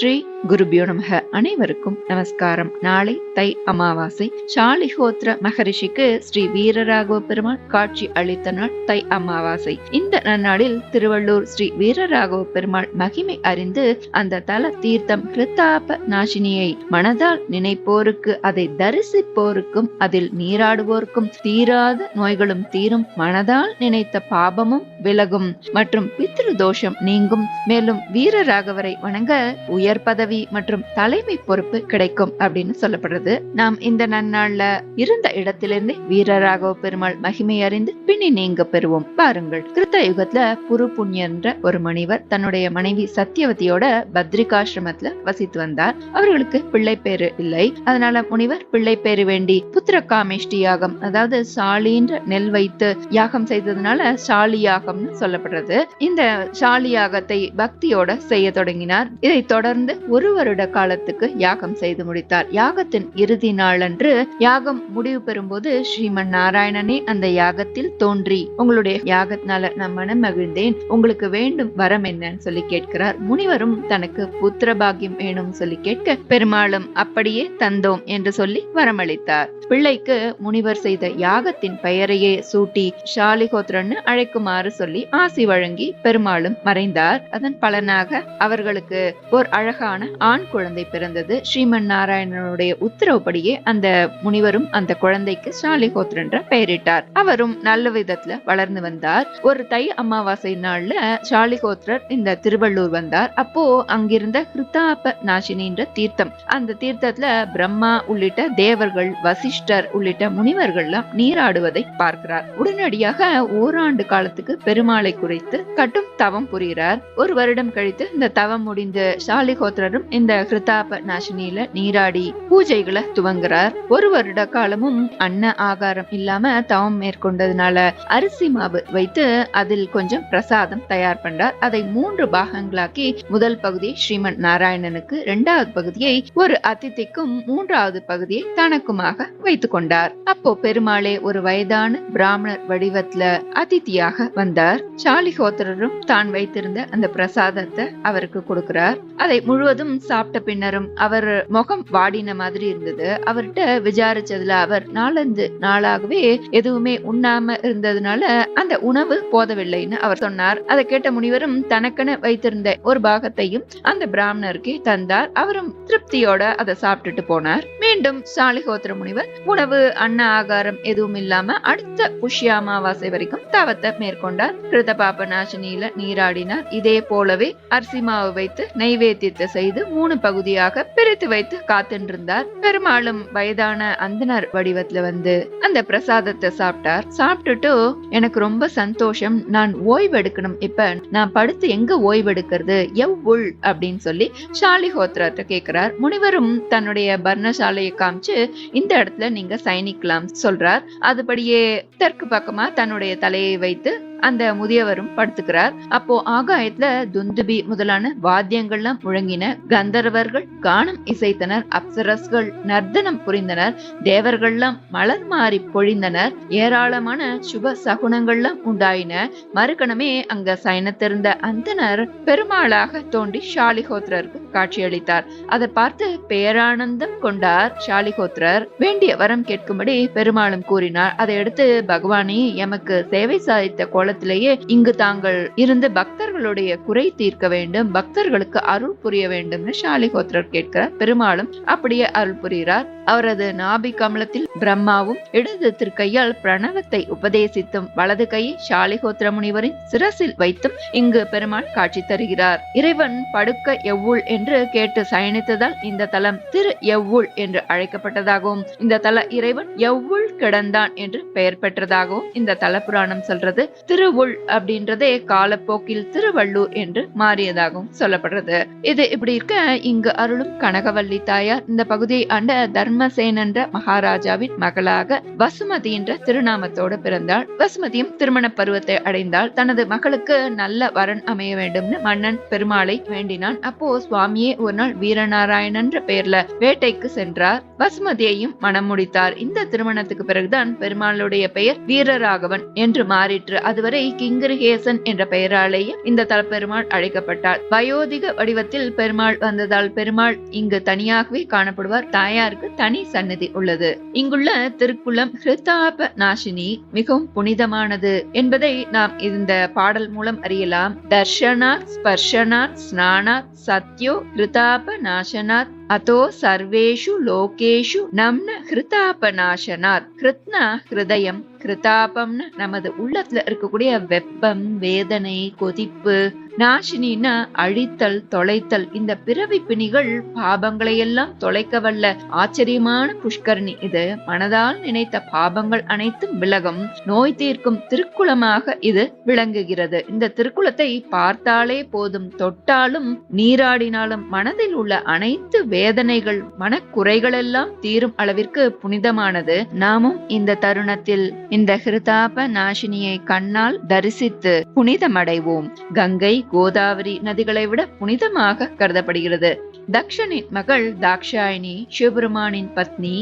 ஸ்ரீ குருபியோ நமக. அனைவருக்கும் நமஸ்காரம். நாளை தை அமாவாசை. சாலிஹோத்ர மகரிஷிக்கு ஸ்ரீ வீரராகவ பெருமாள் காட்சி அளித்த நாள் தை அமாவாசை. இந்த நன்னாளில் திருவள்ளூர் ஸ்ரீ வீரராகவ பெருமாள் மகிமை அறிந்து அந்த தல தீர்த்தம் கிருத்தாப நாசினியை மனதால் நினைப்போருக்கு அதை தரிசிப்போருக்கும் அதில் நீராடுவோருக்கும் தீராத நோய்களும் தீரும் மனதால் நினைத்த பாபமும் விலகும் மற்றும் பித்ரு தோஷம் நீங்கும். மேலும் வீரராகவரை வணங்க உயர் பதவி பதவி மற்றும் தலைமை பொறுப்பு கிடைக்கும் அப்படின்னு சொல்லப்படுறது. நாம் இந்த நன்னாள்ல இருந்த இடத்திலிருந்து வீரராகவ பெருமாள் மகிமை அறிந்து பின்னி நீங்க பெறுவோம். பாருங்கள் கிருத்த யுகத்துல புரு புண்ணியன்ற ஒரு முனிவர் தன்னுடைய மனைவி சத்தியவதியோட பத்ரிகாசிரமத்துல வசித்து வந்தார். அவர்களுக்கு பிள்ளை பேரு இல்லை. அதனால முனிவர் பிள்ளை பேரு வேண்டி புத்திர காமேஷ்டி யாகம் அதாவது சாலின்ற நெல் வைத்து யாகம் செய்ததுனால சாலி யாகம்னு சொல்லப்படுறது. இந்த சாலி யாகத்தை பக்தியோட செய்ய தொடங்கினார். இதை தொடர்ந்து ஒரு ஒரு வருட காலத்துக்கு யாகம் செய்து முடித்தார். யாகத்தின் இறுதி நாளன்று யாகம் முடிவு பெறும்போது ஸ்ரீமன் நாராயணனே அந்த யாகத்தில் தோன்றி உங்களுடைய யாகத்தினால நான் மனம் மகிழ்ந்தேன் உங்களுக்கு வேண்டும் வரம் என்னன்னு சொல்லி கேட்கிறார். முனிவரும் தனக்கு புத்திர பாக்கியம் வேணும் சொல்லி கேட்க பெருமாளும் அப்படியே தந்தோம் என்று சொல்லி வரமளித்தார். பிள்ளைக்கு முனிவர் செய்த யாகத்தின் பெயரையே சூட்டி ஷாலிகோத்ரன்னு அழைக்குமாறு சொல்லி ஆசி வழங்கி பெருமாளும் மறைந்தார். அதன் பலனாக அவர்களுக்கு ஒரு அழகான ஆண் குழந்தை பிறந்தது. ஸ்ரீமன் நாராயணனுடைய உத்தரவுப்படியே அந்த முனிவரும் அந்த குழந்தைக்கு ஷாலிகோத்ரன் பெயரிட்டார். அவரும் நல்ல விதத்துல வளர்ந்து வந்தார். ஒரு தை அமாவாசை நாள்ல ஷாலிகோத்ரர் இந்த திருவள்ளூர் வந்தார். அப்போ அங்கிருந்த கிருத்தாப நாசினின்ற தீர்த்தம். அந்த தீர்த்தத்துல பிரம்மா உள்ளிட்ட தேவர்கள் வசிஷ்டர் உள்ளிட்ட முனிவர்கள்லாம் நீராடுவதை பார்க்கிறார். உடனடியாக ஓராண்டு காலத்துக்கு பெருமாளை குறித்து கட்டும் தவம் புரிகிறார். ஒரு வருடம் கழித்து இந்த தவம் முடிந்த ஷாலிகோத்ரரும் இந்த கிருத்தாப நாசினியில நீராடி பூஜைகளை துவங்குறார் ஒரு வருட காலமும் அன்ன ஆகாரம் இல்லாம தவம் மேற்கொண்டதுனால அரிசி மாவு வைத்து அதில் கொஞ்சம் பிரசாதம் தயார் பண்றார். அதை மூன்று பாகங்களாக்கி முதல் பகுதி ஸ்ரீமன் நாராயணனுக்கு இரண்டாவது பகுதியை ஒரு அதித்திக்கும் மூன்றாவது பகுதியை தனக்குமாக வைத்துக் கொண்டார். அப்போ பெருமாளே ஒரு வயதான பிராமணர் வடிவத்துல அதிதியாக வந்தார். சாலிஹோத்திரரும் தான் வைத்திருந்த அந்த பிரசாதத்தை அவருக்கு கொடுக்கிறார். அதை முழுவதும் சாப்பிட்ட பின்னரும் அவர் முகம் வாடின மாதிரி இருந்தது. அவர்கிட்ட விசாரிச்சதுல அவர் நாலஞ்சு நாளாகவே எதுவுமே உண்ணாம இருந்ததுனால அந்த உணவு போதவில்லைன்னு அவர் சொன்னார். அதை கேட்ட முனிவரும் தனக்கென வைத்திருந்த ஒரு பாகத்தையும் அந்த பிராமணருக்கு தந்தார். அவரும் திருப்தியோட அதை சாப்பிட்டுட்டு போனார். மீண்டும் சாலிஹோத்திர முனிவர் உணவு அன்ன ஆகாரம் எதுவும் இல்லாம அடுத்த புஷ்ய அமாவாசை வரைக்கும் தவத்தை மேற்கொண்டார். கிருத நாசினியில நீராடினார். இதே போலவே அரிசி மாவு வைத்து நைவேத்தியத்தை செய்து மூணு பகுதியாக பிரித்து வைத்து காத்துருந்தார். பெரும்பாலும் வயதான அந்தனர் வடிவத்துல வந்து அந்த பிரசாதத்தை சாப்பிட்டார். சாப்பிட்டுட்டு எனக்கு ரொம்ப சந்தோஷம். நான் ஓய்வு எடுக்கணும் இப்ப நான் படுத்து எங்க ஓய்வு எடுக்கிறது எவ்வுள் அப்படின்னு சொல்லி ஷாலிஹோத்ராட்ட கேட்கிறார் முனிவரும் தன்னுடைய பர்ணசாலையை காமிச்சு இந்த இடத்துல நீங்க சயனிக்கலாம் சொல்றார். அதுபடியே தெற்கு பக்கமா தன்னுடைய தலையை வைத்து அந்த முதியவரும் படுத்துக்கிறார். அப்போ ஆகாயத்துல துந்துபி முதலான வாத்தியங்கள்லாம் முழங்கின கந்தர்வர்கள் கானம் இசைத்தனர். அப்சரஸ்கள் நர்த்தனம் புரிந்தனர். தேவர்கள்லாம் மலர் மாறி பொழிந்தனர். ஏராளமான சுப சகுனங்கள்லாம் உண்டாயின. மறுக்கணமே அங்க சயனத்திருந்த அந்தனர் பெருமாளாக தோண்டி ஷாலிஹோத்ரருக்கு காட்சியளித்தார். அதை பார்த்து பேரானந்தம் கொண்டார் ஷாலிஹோத்ரர் வேண்டிய வரம் கேட்கும்படி பெருமாளும் கூறினார். அதை அடுத்து பகவானே எமக்கு சேவை சாதித்த காலத்திலேயே இங்கு தாங்கள் இருந்து பக்தர்களுடைய குறை தீர்க்க வேண்டும் பக்தர்களுக்கு அருள் புரிய வேண்டும்னு ஷாலிஹோத்ரர் கேட்கிறார். பெருமாளும் அப்படியே அருள் புரிகிறார். அவரது நாபி கமலத்தில் பிரம்மாவும் இடது திருக்கையால் பிரணவத்தை உபதேசித்தும் வலது கையை சாலிகோத்திர முனிவரின் சிரசில் வைத்தும் இங்கு பெருமாள் காட்சி தருகிறார். இறைவன் படுக்க எவ்வுள் என்று கேட்டு சயனித்ததால் இந்த தலம் திரு எவ்வுள் என்று அழைக்கப்பட்டதாகவும் இந்த தல இறைவன் எவ்வுள் கிடந்தான் என்று பெயர் பெற்றதாகவும் இந்த தல புராணம் சொல்றது. திருவுள் அப்படின்றதே காலப்போக்கில் திருவள்ளூர் என்று மாறியதாகவும் சொல்லப்படுறது. இது இப்படி இருக்க இங்கு அருளும் கனகவல்லி தாயார் இந்த பகுதியை ஆண்ட தர்ம தர்மசேன் என்ற மகாராஜாவின் மகளாக வசுமதி என்ற திருநாமத்தோடு பிறந்தாள். வசுமதியும் திருமண பருவத்தை அடைந்தால் தனது மகளுக்கு நல்ல வரன் அமைய வேண்டும்னு மன்னன் பெருமாளை வேண்டினான். அப்போ சுவாமியே ஒரு நாள் வீரநாராயணன் என்ற பெயர்ல வேட்டைக்கு சென்றார். வசுமதியையும் மனம் முடித்தார். இந்த திருமணத்துக்கு பிறகுதான் பெருமாளுடைய பெயர் வீரராகவன் என்று மாறிற்று. அதுவரை கிங்கிருகேசன் என்ற பெயராலேயே இந்த தலப்பெருமாள் அழைக்கப்பட்டார். வயோதிக வடிவத்தில் பெருமாள் வந்ததால் பெருமாள் இங்கு தனியாகவே காணப்படுவார். தாயாருக்கு தனி சன்னதி உள்ளது. இங்குள்ள திருக்குளம் ஹிருதாப நாசினி மிகவும் புனிதமானது. என்பதை நாம் இந்த பாடல் மூலம் அறியலாம். தர்ஷனாத் ஸ்பர்ஷனாத் ஸ்நானாத் சத்யோ ஹிருதாப நாசனாத் அதோ சர்வேஷு லோகேஷு நம்ன ஹிருதாபநாசனாத் ஹிருத்னா ஹிருதயம் கிருதாபம்னு நமது உள்ளத்துல இருக்கக்கூடிய வெப்பம் வேதனை கொதிப்பு நாசினின்னா அழித்தல் தொலைத்தல் இந்த பிறவி பிணிகள் பாபங்களை எல்லாம் தொலைக்க வல்ல ஆச்சரியமான புஷ்கரணி இது. மனதால் நினைத்த பாபங்கள் அனைத்தும் விலகும். நோய் தீர்க்கும் திருக்குளமாக இது விளங்குகிறது. இந்த திருக்குளத்தை பார்த்தாலே போதும். தொட்டாலும் நீராடினாலும் மனதில் உள்ள அனைத்து வேதனைகள் மனக்குறைகள் எல்லாம் தீரும் அளவிற்கு புனிதமானது. நாமும் இந்த தருணத்தில் இந்த ஹிருதாப நாசினியை கண்ணால் தரிசித்து புனிதமடைவோம். கங்கை கோதாவரி நதிகளை விட புனிதமாக கருதப்படுகிறது. தக்ஷனின் மகள் தாக்ஷாயினி சிவபெருமானின் பத்னி.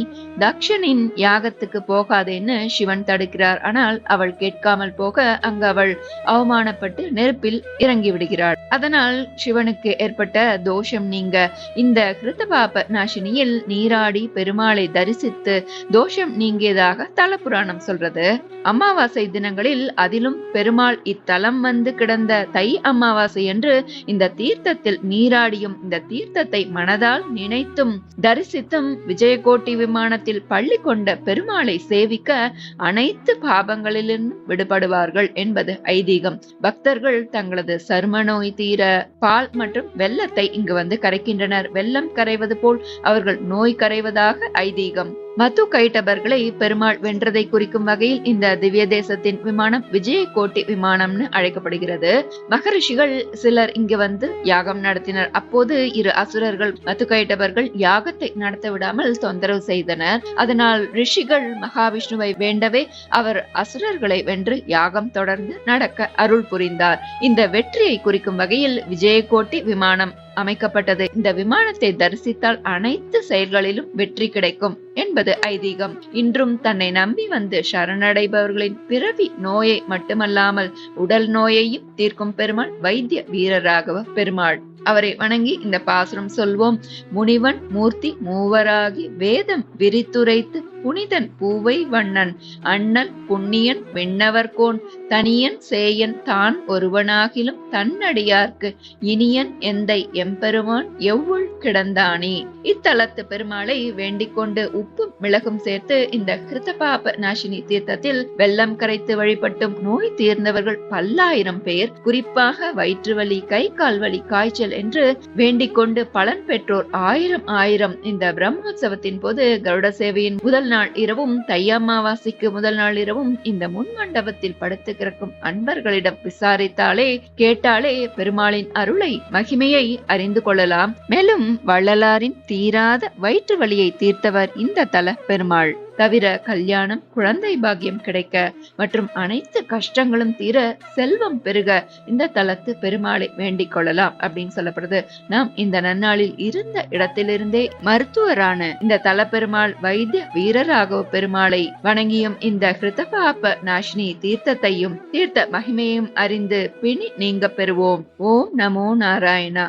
தக்ஷனின் யாகத்துக்கு போகாதேன்னு சிவன் தடுக்கிறார். ஆனால் அவள் கேட்காமல் போக அங்கு அவள் அவமானப்பட்டு நெருப்பில் இறங்கி விடுகிறாள். அதனால் சிவனுக்கு ஏற்பட்ட தோஷம் நீங்க. இந்த கிருத்தபாப நாசினியில் நீராடி பெருமாளை தரிசித்து தோஷம் நீங்கியதாக தல புராணம் சொல்றது. அமாவாசை தினங்களில் அதிலும் பெருமாள் இத்தலம் வந்து கிடந்த தை அமாவாசை என்று இந்த தீர்த்தத்தில் நீராடியும் இந்த தீர்த்தத்தை மனதால் நினைத்தும் தரிசித்தும் விஜயகோட்டி விமானத்தில் பள்ளி கொண்ட பெருமாளை சேவிக்க அனைத்து பாபங்களிலிருந்தும் விடுபடுவார்கள் என்பது ஐதீகம். பக்தர்கள் தங்களது சரும நோய் தீர பால் மற்றும் வெள்ளத்தை இங்கு வந்து கரைக்கின்றனர். வெள்ளம் கரைவது போல் அவர்கள் நோய் கரைவதாக ஐதீகம். மது கைட்டபர்களை பெருமாள் வென்றதை குறிக்கும் வகையில் இந்த திவ்ய தேசத்தின் விமானம் விஜய கோட்டி விமானம்னு அழைக்கப்படுகிறது. மகரிஷிகள் சிலர் இங்கு வந்து யாகம் நடத்தினர். அப்போது இரு அசுரர்கள் மது கைட்டபர்கள் யாகத்தை நடத்த விடாமல் தொந்தரவு செய்தனர். அதனால் ரிஷிகள் மகாவிஷ்ணுவை வேண்டவே அவர் அசுரர்களை வென்று யாகம் தொடர்ந்து நடக்க அருள் புரிந்தார். இந்த வெற்றியை குறிக்கும் வகையில் விஜயகோட்டி விமானம் அமைக்கப்பட்டது. இந்த விமானத்தை தரிசித்தால் அனைத்து செயல்களிலும் வெற்றி கிடைக்கும் என்பது ஐதீகம். இன்றும் தன்னை நம்பி வந்து சரணடைபவர்களின் பிறவி நோயை மட்டுமல்லாமல் உடல் நோயையும் தீர்க்கும் பெருமாள் வைத்திய வீரராகவ பெருமாள். அவரை வணங்கி இந்த பாசுரம் சொல்வோம். முனிவன் மூர்த்தி மூவராகி வேதம் விரித்துரைத்து புனிதன் பூவை வண்ணன் அண்ணல் புண்ணியன் விண்ணவர்கோன் தனியன் சேயன் தான் ஒருவனாகிலும் தன்னடியார்க்கு. இனியன் எந்தை எம்பெருமான் எவ்வுள் கிடந்தானே. இத்தலத்து பெருமாளை வேண்டிக் கொண்டு உப்பும் மிளகும் சேர்த்து இந்த கிருத்தபாப நாசினி தீர்த்தத்தில் வெள்ளம் கரைத்து வழிபட்டும் நோய் தீர்ந்தவர்கள் பல்லாயிரம் பேர் குறிப்பாக வயிற்றுவலி கை கால் வலி காய்ச்சல் என்று வேண்டிக் கொண்டு பலன் பெற்றோர் ஆயிரம் ஆயிரம். இந்த பிரம்மோற்சவத்தின் போது கருட சேவையின் முதல் நாள் இரவும் தையம்மாவாசைக்கு முதல் நாள் இரவும் இந்த முன் மண்டபத்தில் படுத்து கிடக்கும் அன்பர்களிடம் விசாரித்தாலே கேட்டாலே பெருமாளின் அருளை மகிமையை அறிந்து கொள்ளலாம். மேலும் வள்ளலாரின் தீராத வயிற்று வலியை தீர்த்தவர் இந்த தல பெருமாள். தவிர கல்யாணம் குழந்தை பாக்கியம் கிடைக்க மற்றும் அனைத்து கஷ்டங்களும் தீர செல்வம் பெருக இந்த தலத்து பெருமாளை வேண்டிக் கொள்ளலாம் அப்படின்னு சொல்லப்படுது. நாம் இந்த நன்னாளில் இருந்த இடத்திலிருந்தே மருத்துவரான இந்த தல பெருமாள் வைத்திய வீரராகவ பெருமாளை வணங்கியும் இந்த கிருத்தபாப நாஷினி தீர்த்தத்தையும் தீர்த்த மகிமையும் அறிந்து பிணி நீங்க பெறுவோம். ஓம் நமோ நாராயணா.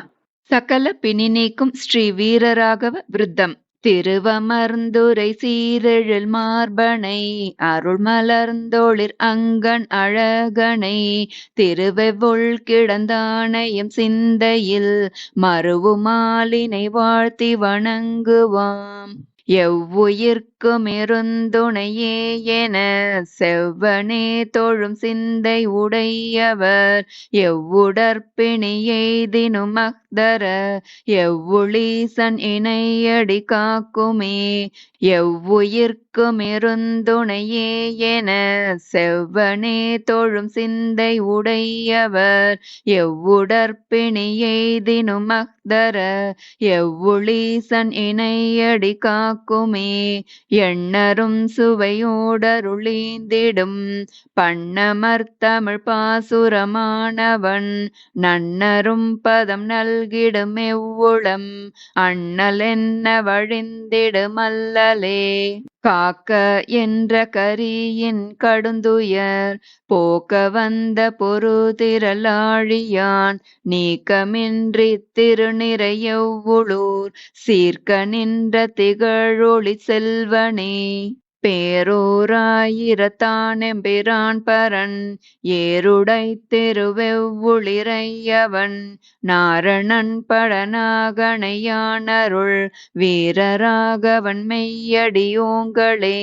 சகல பிணி நீக்கும் ஸ்ரீ வீரராகவ விருத்தம். திருவமர்ந்துரை சீரெழில் மார்பனை அருள் மலர்ந்தோளிர் அங்கன் அழகனை திருவெவுள் கிடந்தானையும் சிந்தையில் மறுவு மாலினை வாழ்த்தி வணங்குவாம். எவ்வுயிர் எவ்வுயிர்க்குமிருந்துணையே என செவ்வனே தொழும் சிந்தை உடையவர். எவ்வுடற்பிணியெய்தினும் எய்தினும் எவ்வுளீசன் இணையடி காக்குமே. எவ்வுயிர்க்குமிருந்துணையே என செவ்வனே தொழும் சிந்தை உடையவர். எவ்வுடற்பிணியெய்தினும் எய்தினும் எவ்வுளீசன் இணையடி காக்குமே. எண்ணரும் சுவையோடருளீந்திடும். பண்ணமர்த்தமிழ் பாசுரமானவன் நன்னரும் பதம் நல்கிடும் எவ்வுளம். அண்ணல் என்ன வழிந்திடுமல்லலே. காக்க என்ற கரியின் கடுந்துயர் போக்க வந்த பொருதிரளாழியான் நீக்கமின்றி திருநிறையவ்வுளூர் சீர்க்க நின்ற திகழொளி செல்வனே. பேரூராயிரத்தானெம்பிரான் பரன் ஏருடை திருவெவ்வுளிரையவன் நாரணன் படனாகணையானருள் வீரராகவன் மெய்யடியோங்களே.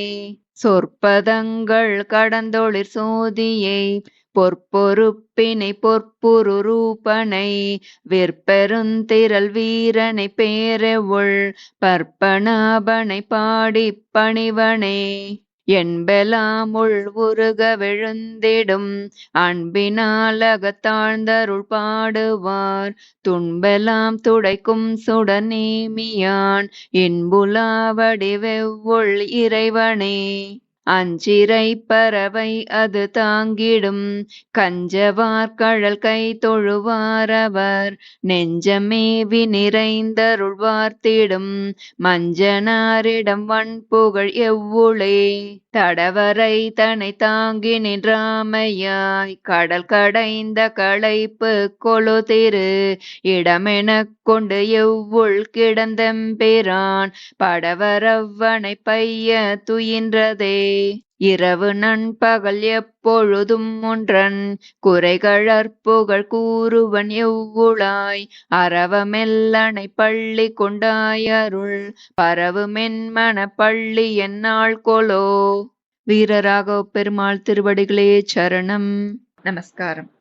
சொற்பதங்கள் கடந்தொளிர் சோதியை பொற்பொருப்பினை பொற்புருரூபனை விற்பெருந்திரல் வீரனை பேரெவுள் பற்பனாபனை பாடிப் பணிவனே. என்பெலாம் உருக விழுந்திடும் அன்பினாலகத்தாழ்ந்தருள் பாடுவார். துன்பெலாம் துடைக்கும் சுடநேமியான் இன்புலாவடி வெவ்வுள் இறைவனே. அஞ்சிறை பறவை அது தாங்கிடும். கஞ்சவார்கழல் கை தொழுவாரவர் நெஞ்சமேவி நிறைந்தருள்வார்த்திடும் மஞ்சனாரிடம் வன் புகழ் எவ்வுளே. தடவரை தனை தாங்கி நின்றாமையாய். கடல் கடைந்த களைப்பு கொழு திரு. இடமெனக் கொண்டு எவ்வுள் கிடந்தெம்பிரான் படவரவ்வனை பைய துயின்றதே. இரவு நண்பகல் எப்பொழுதும் ஒன்றன். குறைகழற்புகழ் கூறுவன் எவ்வுளாய். அறவமெல்லனை பள்ளி கொண்டாய் கொண்டாயருள் பரவுமென்மன பள்ளி என்னால் கொலோ. வீரராகவ பெருமாள் திருவடிகளே சரணம். நமஸ்காரம்.